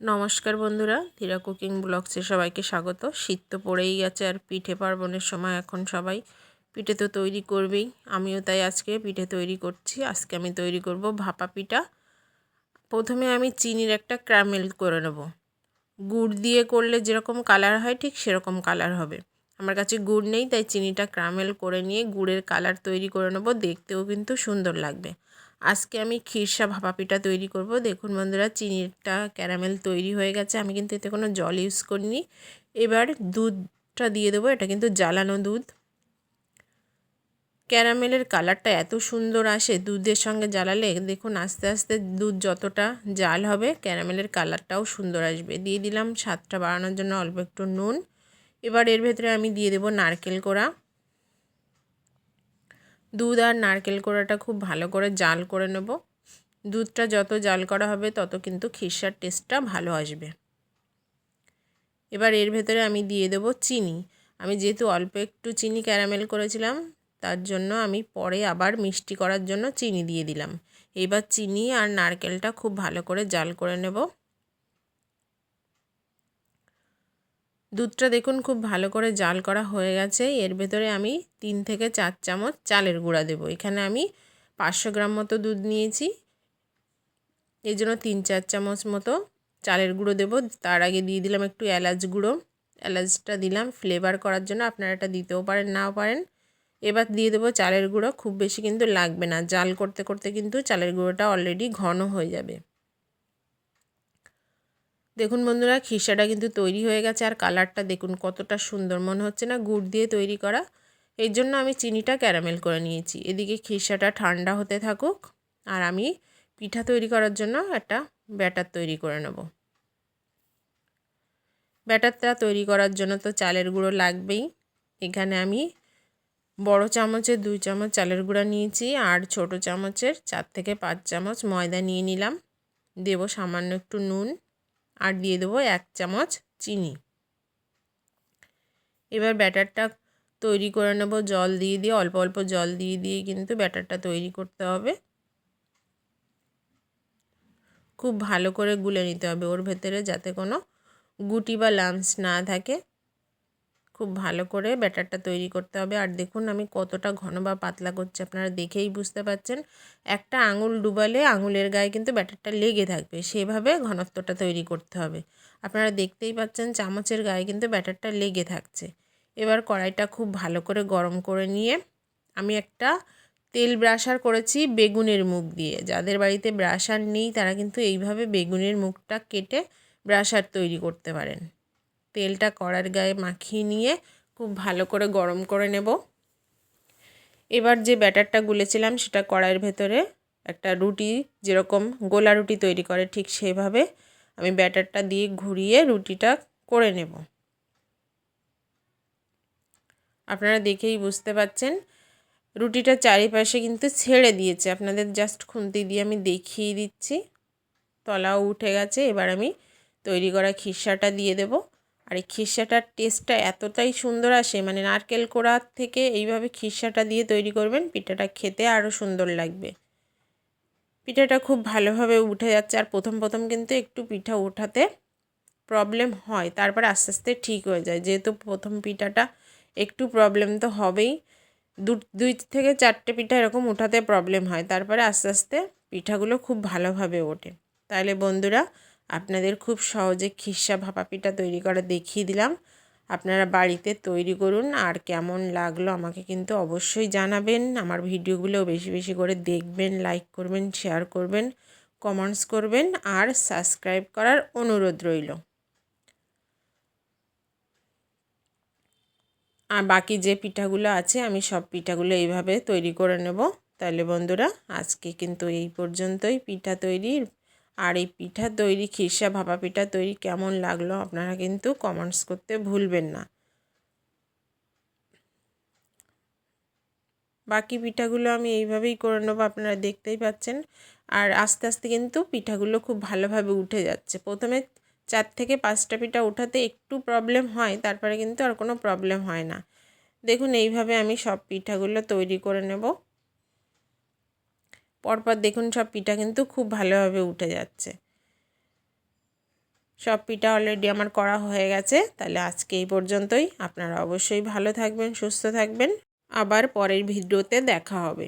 নমস্কার বন্ধুরা ধীরা কুকিং ব্লগসে সবাইকে স্বাগত। শীত তো পড়েই গেছে আর পিঠে পার্বণের সময় এখন সবাই পিঠে তো তৈরি করবেই। আমিও তাই আজকে পিঠে তৈরি করছি। আজকে আমি তৈরি করব ভাপা পিঠা। প্রথমে আমি চিনির একটা ক্রামেল করে নেব। গুড় দিয়ে করলে যেরকম কালার হয় ঠিক সেরকম কালার হবে। আমার কাছে গুড় নেই, তাই চিনিটা ক্রামেল করে নিয়ে গুড়ের কালার তৈরি করে নেব। দেখতেও কিন্তু সুন্দর লাগবে। আজকে আমি খিরসা ভাপা পিঠা তৈরি করব। দেখুন বন্ধুরা চিনিটা ক্যারামেল তৈরি হয়ে গেছে। আমি কিন্তু এতে কোনো জল ইউজ করিনি। এবার দুধটা দিয়ে দেবো, এটা কিন্তু জ্বালানো দুধ। ক্যারামেলের কালারটা এত সুন্দর আসে দুধের সঙ্গে জ্বালালে, দেখুন আস্তে আস্তে দুধ যতটা জাল হবে, ক্যারামেলের কালারটাও সুন্দর আসবে। দিয়ে দিলাম স্বাদটা বাড়ানোর জন্য অল্প একটু নুন। এবার এর ভেতরে আমি দিয়ে দেবো নারকেল কোড়া। দুধ আর নারকেল কোড়াটা খুব ভালো করে জাল করে নেব। দুধটা যত জাল করা হবে তত কিন্তু খিরসার টেস্টটা ভালো আসবে। এবার এর ভেতরে আমি দিয়ে দেব চিনি। আমি যেহেতু অল্প একটু চিনি ক্যারামেল করেছিলাম, তার জন্য আমি পরে আবার মিষ্টি করার জন্য চিনি দিয়ে দিলাম। এবার চিনি আর নারকেলটা খুব ভালো করে জাল করে নেব। দুধটা দেখুন খুব ভালো করে জাল করা হয়ে গেছে। এর ভেতরে আমি তিন থেকে চার চামচ চালের গুঁড়া দেব। এখানে আমি পাঁচশো গ্রাম মতো দুধ নিয়েছি। এই জন্য তিন চার চামচ মতো চালের গুঁড়ো দেব। তার আগে দিয়ে দিলাম একটু এলাচ গুঁড়ো। এলাচটা দিলাম। ফ্লেভার করার জন্য আপনারা এটা দিতেও পারেন, নাও পারেন। এবার দিয়ে দেবো চালের গুঁড়ো। খুব বেশি কিন্তু লাগবে না। জাল করতে করতে কিন্তু চালের গুঁড়োটা অলরেডি ঘন হয়ে যাবে। দেখুন বন্ধুরা, খিসাটা কিন্তু তৈরি হয়ে গেছে আর কালারটা দেখুন কতটা সুন্দর। মনে হচ্ছে না গুড় দিয়ে তৈরি করা। এই জন্য আমি চিনিটা ক্যারামেল করে নিয়েছি। এদিকে খিসাটা ঠান্ডা হতে থাকুক আর আমি পিঠা তৈরি করার জন্য একটা ব্যাটার তৈরি করে নেব। ব্যাটারটা তৈরি করার জন্য তো চালের গুঁড়ো লাগবেই। এখানে আমি বড় চামচের, দুই চামচ চালের গুঁড়া নিয়েছি আর ছোট চামচের চার থেকে পাঁচ চামচ ময়দা নিয়ে নিলাম। দেব সামান্য একটু নুন। আর দিয়ে দেবো এক চামচ চিনি। এবার ব্যাটারটা তৈরি করে নেব, জল দিয়ে দিয়ে, অল্প অল্প জল দিয়ে দিয়ে কিন্তু ব্যাটারটা তৈরি করতে হবে। খুব ভালো করে গুলে নিতে হবে ওর ভেতরে যাতে কোনো গুটি বা লামস না থাকে। খুব ভালো করে ব্যাটারটা তৈরি করতে হবে। আর দেখুন আমি কতটা ঘন বা পাতলা করছি, আপনারা দেখেই বুঝতে পারছেন। একটা আঙুল ডুবালে আঙুলের গায়ে কিন্তু ব্যাটারটা লেগে থাকবে, সেভাবে ঘনত্বটা তৈরি করতে হবে। আপনারা দেখতেই পাচ্ছেন চামচের গায়ে কিন্তু ব্যাটারটা লেগে থাকছে। এবার কড়াইটা খুব ভালো করে গরম করে নিয়ে আমি একটা তেল ব্রাশার করেছি বেগুনের মুখ দিয়ে। যাদের বাড়িতে ব্রাশার নেই, তারা কিন্তু এইভাবে বেগুনের মুখটা কেটে ব্রাশার তৈরি করতে পারেন। তেলটা কড়ার গায়ে মাখিয়ে নিয়ে খুব ভালো করে গরম করে নেব। এবার যে ব্যাটারটা গুলেছিলাম সেটা কড়াইয়ের ভেতরে একটা রুটি, যেরকম গোলা রুটি তৈরি করে ঠিক সেভাবে আমি ব্যাটারটা দিয়ে ঘুরিয়ে রুটিটা করে নেব। আপনারা দেখেই বুঝতে পাচ্ছেন, রুটিটা চারিপাশে কিন্তু ছেড়ে দিয়েছে। আপনাদের জাস্ট খুন্তি দিয়ে আমি দেখিয়ে দিচ্ছি। তলাও উঠে গেছে, এবার আমি তৈরি করা খিসাটা দিয়ে দেবো। আর এই খিসাটার টেস্টটা এতটাই সুন্দর আসে মানে নারকেল কোড়ার থেকে এইভাবে খিসাটা দিয়ে তৈরি করবেন, পিঠাটা খেতে আরও সুন্দর লাগবে। পিঠাটা খুব ভালোভাবে উঠে যাচ্ছে আর প্রথম প্রথম কিন্তু একটু পিঠা ওঠাতে প্রবলেম হয়, তারপর আস্তে আস্তে ঠিক হয়ে যায়। যেহেতু প্রথম পিঠাটা একটু প্রবলেম তো হবেই, দু, দুই থেকে চারটে পিঠা এরকম উঠাতে প্রবলেম হয়, তারপরে আস্তে আস্তে পিঠাগুলো খুব ভালোভাবে ওঠে। তাহলে বন্ধুরা আপনাদের খুব সহজে খিসা ভাপা পিঠা তৈরি করা দেখিয়ে দিলাম। আপনারা বাড়িতে তৈরি করুন আর কেমন লাগল আমাকে কিন্তু অবশ্যই জানাবেন। আমার ভিডিওগুলো বেশি বেশি করে দেখবেন লাইক করবেন শেয়ার করবেন কমেন্টস করবেন আর সাবস্ক্রাইব করার অনুরোধ রইল। আর বাকি যে পিঠাগুলো আছে আমি সব পিঠাগুলো এইভাবে তৈরি করে নেব। তাহলে বন্ধুরা আজকে কিন্তু এই পর্যন্তই। পিঠা তৈরির আর এই পিঠা তৈরি, খিরসা ভাপা পিঠা তৈরি কেমন লাগল আপনারা কিন্তু কমেন্টস করতে ভুলবেন না। বাকি পিঠাগুলো আমি এইভাবেই করে নেব, আপনারা দেখতেই পাচ্ছেন। আর আস্তে আস্তে কিন্তু পিঠাগুলো খুব ভালোভাবে উঠে যাচ্ছে। প্রথমে চার থেকে পাঁচটা পিঠা উঠাতে একটু প্রবলেম হয়, তারপরে কিন্তু আর কোনো প্রবলেম হয় না। দেখুন, এইভাবে আমি সব পিঠাগুলো তৈরি করে নেব। পরপর দেখুন সব পিঠা কিন্তু খুব ভালোভাবে উঠে যাচ্ছে। সব পিঠা অলরেডি আমার করা হয়ে গেছে, তাহলে আজকে এই পর্যন্তই। আপনারা অবশ্যই ভালো থাকবেন, সুস্থ থাকবেন। আবার পরের ভিডিওতে দেখা হবে।